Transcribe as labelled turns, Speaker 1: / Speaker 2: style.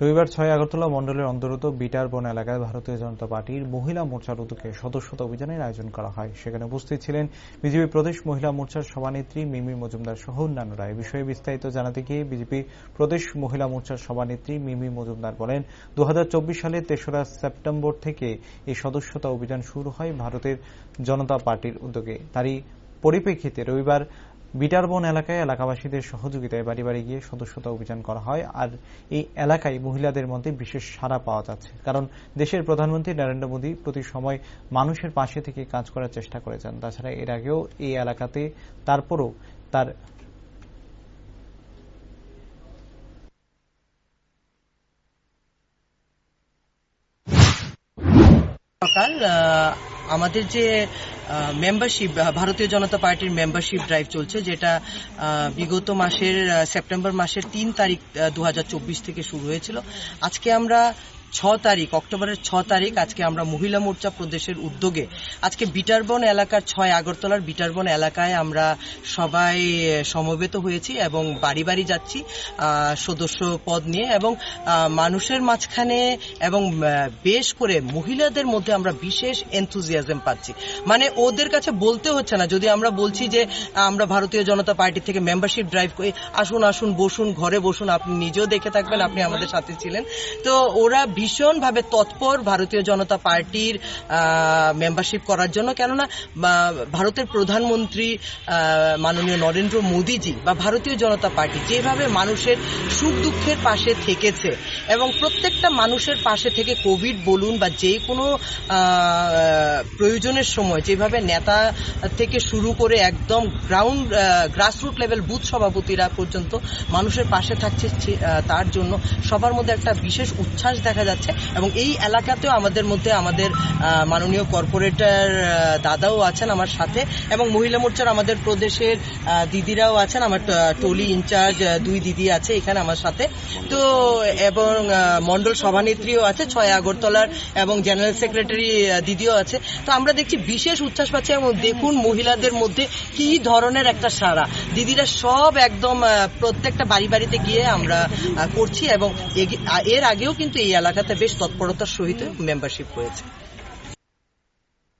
Speaker 1: রবিবার ছয় আগরতলা মণ্ডলের অন্তর্গত বিটারবন এলাকায় ভারতীয় জনতা পার্টির মহিলা মোর্চার উদ্যোগে সদস্যতা অভিযানের আয়োজন করা হয়। সেখানে উপস্থিত ছিলেন বিজেপি প্রদেশ মহিলা মোর্চার সভানেত্রী মিমি মজুমদার সহ অন্যান্যরা। এ বিষয়ে বিস্তারিত জানাতে গিয়ে বিজেপি প্রদেশ মহিলা মোর্চার সভানেত্রী মিমি মজুমদার বলেন দু সালের তেসরা সেপ্টেম্বর থেকে এই সদস্যতা অভিযান শুরু হয় ভারতের জনতা পার্টির উদ্যোগে। তারই পরিপ্রেক্ষিতে রবিবার বিটারবন এলাকায় এলাকাবাসীদের সহযোগিতায় বাড়ি বাড়ি গিয়ে সদস্যতা অভিযান করা হয়, আর এই এলাকায় মহিলাদের মধ্যে বিশেষ সাড়া পাওয়া যাচ্ছে। কারণ দেশের প্রধানমন্ত্রী নরেন্দ্র মোদী প্রতি সময় মানুষের পাশে থেকে কাজ করার চেষ্টা করেছেন তাছাড়া এর আগেও এই এলাকাতে, তারপরও তার
Speaker 2: সকাল আমাদের যে মেম্বারশিপ ভারতীয় জনতা পার্টির মেম্বারশিপ ড্রাইভ চলছে, যেটা বিগত মাসের সেপ্টেম্বর মাসের তিন তারিখ দু হাজার চব্বিশ থেকে শুরু হয়েছিল। আজকে আমরা ছ তারিখ, অক্টোবরের ছ তারিখ আজকে আমরা মহিলা মোর্চা প্রদেশের উদ্যোগে আজকে বিটারবন এলাকার ছয় আগরতলার বিটারবন এলাকায় আমরা সবাই সমবেত হয়েছি এবং বাড়ি বাড়ি যাচ্ছি সদস্য পদ নিয়ে এবং মানুষের মাঝখানে এবং বেশ করে মহিলাদের মধ্যে আমরা বিশেষ এনথুজিয়াজম পাচ্ছি। মানে ওদের কাছে বলতে হচ্ছে না, যদি আমরা বলছি যে, আমরা ভারতীয় জনতা পার্টি থেকে মেম্বারশিপ ড্রাইভ করি, আসুন আসুন, বসুন, ঘরে বসুন, আপনি নিজেও দেখে থাকবেন, আপনি আমাদের সাথে ছিলেন। তো ওরা ভীষণভাবে তৎপর ভারতীয় জনতা পার্টির মেম্বারশিপ করার জন্য। কেননা ভারতের প্রধানমন্ত্রী মাননীয় নরেন্দ্র মোদীজি বা ভারতীয় জনতা পার্টি যেভাবে মানুষের সুখ দুঃখের পাশে থেকেছে এবং প্রত্যেকটা মানুষের পাশে থেকে কোভিড বলুন বা যে কোনো প্রয়োজনের সময় যেভাবে নেতা থেকে শুরু করে একদম গ্রাউন্ড গ্রাসরুট লেভেল বুথ সভাপতিরা পর্যন্ত মানুষের পাশে থাকছে তার জন্য সবার মধ্যে একটা বিশেষ উচ্ছ্বাস দেখা যাচ্ছে। এবং এই এলাকাতেও আমাদের মধ্যে আমাদের মাননীয় কর্পোরেটর দাদাও আছেন আমার সাথে এবং মহিলা মোর্চার আমাদের প্রদেশের দিদিরাও আছেন, আমার টলি ইনচার্জ দুই দিদি আছে এখানে আমার সাথে। তো এবং মন্ডল সভানেত্রীও আছে, ছয় আগরতলার এবং জেনারেল সেক্রেটারি দিদিও আছে। তো আমরা দেখছি বিশেষ উচ্ছ্বাস পাচ্ছি এবং দেখুন মহিলাদের মধ্যে কি ধরনের একটা সারা দিদিরা সব একদম প্রত্যেকটা বাড়ি বাড়িতে গিয়ে আমরা করছি এবং এর আগেও কিন্তু এই এলাকাতে বেশ তৎপরতার সহিত মেম্বারশিপ হয়েছে।